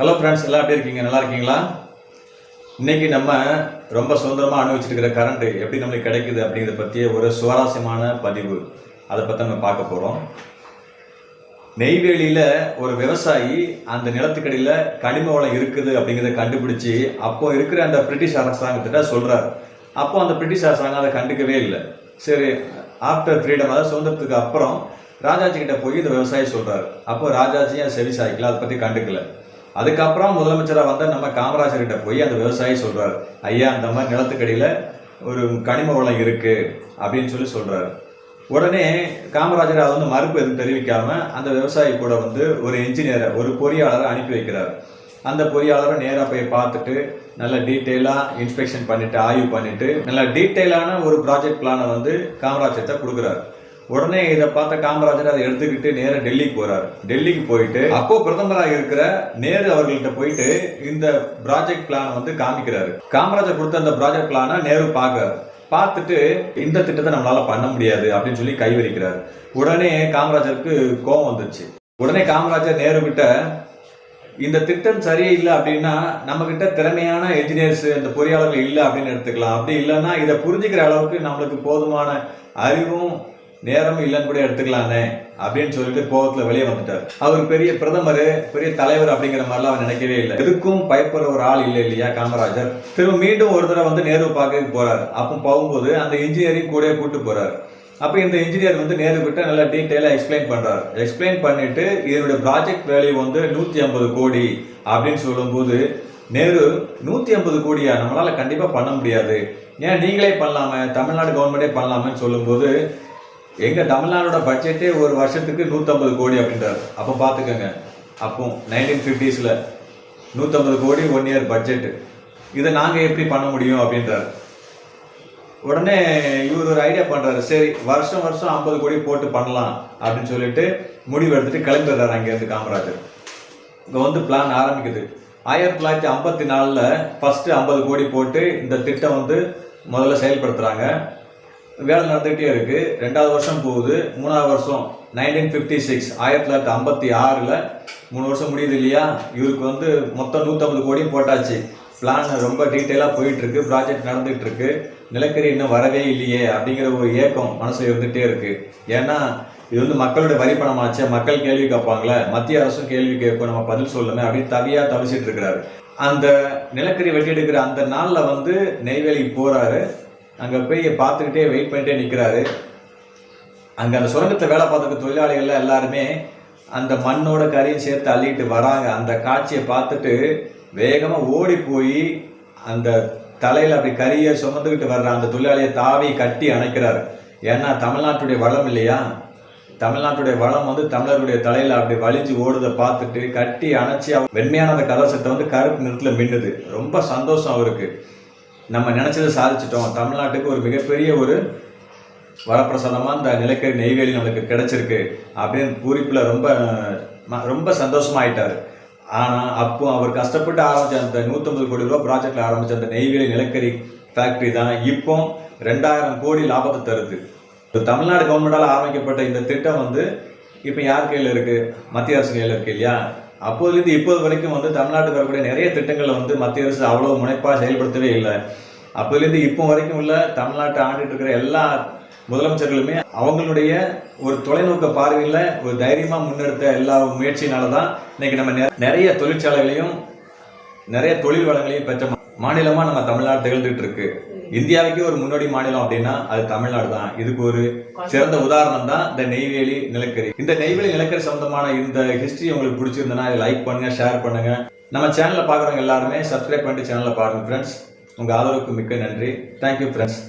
Hello friends எல்லாம் எப்படி இருக்கீங்க? நல்லா இருக்கீங்களா? இன்னைக்கு நம்ம ரொம்ப சுதந்திரமாக அனுபவிச்சுட்டு இருக்கிற கரண்ட் எப்படி நம்மளுக்கு கிடைக்குது அப்படிங்கிறத பற்றிய ஒரு சுவாரஸ்யமான பதிவு. அதை பற்றி நம்ம பார்க்க போகிறோம் நெய்வேலியில் ஒரு விவசாயி அந்த நிலத்துக்கடியில் கனிம வளம் இருக்குது அப்படிங்கிறத கண்டுபிடிச்சி அப்போ இருக்கிற அந்த பிரிட்டிஷ் அரசாங்கத்திட்ட சொல்கிறார் அப்போ அந்த பிரிட்டிஷ் அரசாங்கம் அதை கண்டுக்கவே இல்லை. சரி ஆஃப்டர் ஃப்ரீடம் அதாவது சுதந்திரத்துக்கு அப்புறம் ராஜாஜி கிட்ட போய் இந்த விவசாயி சொல்றாரு. அப்போ ராஜாஜியும் செவி சாய்க்கல? அதை பற்றி கண்டுக்கல. அதுக்கப்புறம் முதலமைச்சராக வந்த நம்ம காமராஜர்கிட்ட போய் அந்த விவசாயி சொல்கிறார் ஐயா அந்த மாதிரி நிலத்துக்கடியில் ஒரு கனிம வளம் இருக்குது அப்படின்னு சொல்லி சொல்றாரு. உடனே காமராஜர் அதை வந்து மறுப்பு எதுவும் தெரிவிக்காமல் அந்த விவசாயி கூட வந்து ஒரு இன்ஜினியரை ஒரு பொறியாளரை அனுப்பி வைக்கிறார். அந்த பொறியாளரை நேராக போய் பார்த்துட்டு நல்ல டீட்டெயிலாக இன்ஸ்பெக்ஷன் பண்ணிட்டு ஆய்வு பண்ணிவிட்டு நல்ல டீட்டெயிலான ஒரு ப்ராஜெக்ட் பிளானை வந்து காமராஜர்கிட்ட கொடுக்குறாரு. உடனே இதை பார்த்த காமராஜர் அதை எடுத்துக்கிட்டு நேராக டெல்லிக்கு போறாரு. டெல்லிக்கு போயிட்டு அப்போ பிரதமராக இருக்கிற நேரு அவர்கள்ட்ட போயிட்டு இந்த ப்ராஜெக்ட் பிளானை வந்து காமிக்கிறாரு. காமராஜர் கொடுத்த அந்த ப்ராஜெக்ட் பிளானை நேரு பார்க்கறாரு. பார்த்துட்டு இந்த திட்டத்தை நம்மளால பண்ண முடியாது அப்படின்னு சொல்லி கைவரிக்கிறார். உடனே காமராஜருக்கு கோபம் வந்துச்சு. உடனே காமராஜர் நேரு கிட்ட இந்த திட்டம் சரியே இல்லை அப்படின்னா நம்ம கிட்ட திறமையான என்ஜினியர்ஸ் இந்த பொறியாளர்கள் இல்லை அப்படின்னு எடுத்துக்கலாம். அப்படி இல்லைன்னா இதை புரிஞ்சுக்கிற அளவுக்கு நம்மளுக்கு போதுமான அறிவும் நேரமும் இல்லைன்னு கூட எடுத்துக்கலானே அப்படின்னு சொல்லிட்டு கோவத்துல வெளியே வந்துட்டார். அவர் பெரிய பிரதமர் பெரிய தலைவர் அப்படிங்கிற மாதிரிலாம் அவர் நினைக்கவே இல்லை. எதுக்கும் பயப்படுற ஒரு ஆள் இல்லை இல்லையா காமராஜர்? திரும்ப மீண்டும் ஒரு தடவை வந்து நேரு பார்க்க போறாரு. அப்போ போகும்போது அந்த இன்ஜினியரிங் கூட கூட்டு போறாரு. அப்போ இந்த இன்ஜினியர் வந்து நேரு கிட்ட நல்லா டீட்டெயிலாக எக்ஸ்பிளைன் பண்றாரு. எக்ஸ்பிளைன் பண்ணிட்டு இதனுடைய ப்ராஜெக்ட் வேல்யூ வந்து நூற்றி ஐம்பது கோடி அப்படின்னு சொல்லும்போது நேரு நூற்றி ஐம்பது கோடியா? நம்மளால கண்டிப்பாக பண்ண முடியாது. ஏன் நீங்களே பண்ணலாமே? தமிழ்நாடு கவர்மெண்டே பண்ணலாமேன்னு சொல்லும்போது எங்கள் தமிழ்நாடோட பட்ஜெட்டே ஒரு வருஷத்துக்கு நூற்றம்பது கோடி அப்படின்றாரு. அப்போ பார்த்துக்கோங்க அப்போ நைன்டீன் ஃபிஃப்டிஸில் நூற்றம்பது கோடி ஒன் இயர் பட்ஜெட் இதை நாங்கள் எப்படி பண்ண முடியும் அப்படின்றாரு. உடனே இவர் ஒரு ஐடியா பண்ணுறாரு சரி வருஷம் வருஷம் ஐம்பது கோடி போட்டு பண்ணலாம் அப்படின்னு சொல்லிட்டு முடிவு எடுத்துட்டு கிளம்பிடுறாரு அங்கேருந்து காமராஜர். இங்கே வந்து பிளான் ஆரம்பிக்குது. ஆயிரத்தி தொள்ளாயிரத்தி ஐம்பத்தி நாலில் ஃபஸ்ட்டு ஐம்பது கோடி போட்டு இந்த திட்டம் வந்து முதல்ல செயல்படுத்துகிறாங்க வேலை நடந்துகிட்டே இருக்கு. ரெண்டாவது வருஷம் போகுது. மூணாவது வருஷம் நைன்டீன் ஃபிஃப்டி சிக்ஸ் ஆயிரத்தி தொள்ளாயிரத்தி ஐம்பத்தி ஆறில் மூணு வருஷம் முடியுது இல்லையா? இவருக்கு வந்து மொத்தம் நூற்றம்பது கோடியும் போட்டாச்சு. பிளான் ரொம்ப டீட்டெயிலாக போயிட்டுருக்கு. ப்ராஜெக்ட் நடந்துகிட்டு இருக்கு நிலக்கரி இன்னும் வரவே இல்லையே அப்படிங்கிற ஒரு ஏக்கம் மனசில் இருந்துகிட்டே இருக்கு. ஏன்னா இது வந்து மக்களோட வரி மக்கள் கேள்வி கேட்பாங்களே. மத்திய அரசும் கேள்வி கேட்கும். நம்ம பதில் சொல்லணும் அப்படின்னு தவியாக தவிச்சிட்டு இருக்கிறாரு. அந்த நிலக்கரி வெட்டி எடுக்கிற அந்த நாளில் வந்து நெய்வேலிக்கு போகிறாரு அங்கே போய் பார்த்துக்கிட்டே வெயிட் பண்ணிட்டே நிற்கிறாரு அங்கே அந்த சுரங்கத்தை வேலை பார்த்துக்க தொழிலாளிகள்லாம் எல்லாருமே அந்த மண்ணோட கறியும் சேர்த்து அள்ளிட்டு வராங்க. அந்த காட்சியை பார்த்துட்டு வேகமாக ஓடி போய் அந்த தலையில் அப்படி கறியை சுமந்துக்கிட்டு வர்ற அந்த தொழிலாளியை தாவி கட்டி அணைக்கிறாரு. ஏன்னா தமிழ்நாட்டுடைய வளம் இல்லையா? தமிழ்நாட்டுடைய வளம் வந்து தமிழருடைய தலையில் அப்படி வலிஞ்சு ஓடுதை பார்த்துட்டு கட்டி அணைச்சி அவர் வெண்மையான அந்த கலசத்தை வந்து கருப்பு நிறத்தில் மின்னுது. ரொம்ப சந்தோஷம் அவருக்கு. நம்ம நினச்சதை சாதிச்சிட்டோம். தமிழ்நாட்டுக்கு ஒரு மிகப்பெரிய ஒரு வரப்பிரசாதமாக இந்த நிலக்கரி நெய்வேலி நம்மளுக்கு கிடைச்சிருக்கு அப்படின்னு பூரிப்பில் ரொம்ப ம- ரொம்ப சந்தோஷமாயிட்டார். ஆனால் அப்போ அவர் கஷ்டப்பட்டு ஆரம்பிச்ச அந்த நூற்றம்பது கோடி ரூபா ப்ராஜெக்டில் ஆரம்பித்த அந்த நெய்வேலி நிலக்கரி ஃபேக்ட்ரி தான் இப்போ ரெண்டாயிரம் கோடி லாபத்தை தருது. இப்போ தமிழ்நாடு கவர்மெண்டால் ஆரம்பிக்கப்பட்ட இந்த திட்டம் வந்து இப்போ யார் கையில் இருக்குது மத்திய அரசு கையில் இருக்கு இல்லையா? அப்போதுலேருந்து இப்போது வரைக்கும் வந்து தமிழ்நாட்டுக்கு வரக்கூடிய நிறைய திட்டங்களை வந்து மத்திய அரசு அவ்வளோ முனைப்பாக செயல்படுத்தவே இல்லை. அப்போதுலேருந்து இப்போ வரைக்கும் உள்ள தமிழ்நாட்டை ஆண்டுட்டு இருக்கிற எல்லா முதலமைச்சர்களுமே அவங்களுடைய ஒரு தொலைநோக்க பார்வையில் ஒரு தைரியமாக முன்னெடுத்த எல்லா முயற்சியினால தான் இன்னைக்கு நம்ம நெ- நிறைய தொழிற்சாலைகளையும் நிறைய தொழில் வளங்களையும் பெற்ற மாநிலமா நம்ம தமிழ்நாடு திகழ்ந்துட்டு இருக்கு இந்தியாவுக்கே ஒரு முன்னோடி மாநிலம் அப்படின்னா அது தமிழ்நாடு தான் இதுக்கு ஒரு சிறந்த உதாரணம் தான் இந்த நெய்வேலி நிலக்கரி. இந்த நெய்வேலி நிலக்கரி சம்பந்தமான இந்த ஹிஸ்டரி உங்களுக்கு பிடிச்சிருந்தனா லைக் பண்ணுங்க ஷேர் பண்ணுங்க. நம்ம சேனலை பார்க்குறவங்க எல்லாருமே சப்ஸ்கிரைப் பண்ணிட்டு சேனலை பாருங்க ஃப்ரெண்ட்ஸ் உங்க ஆதரவுக்கு மிக்க நன்றி. Thank you friends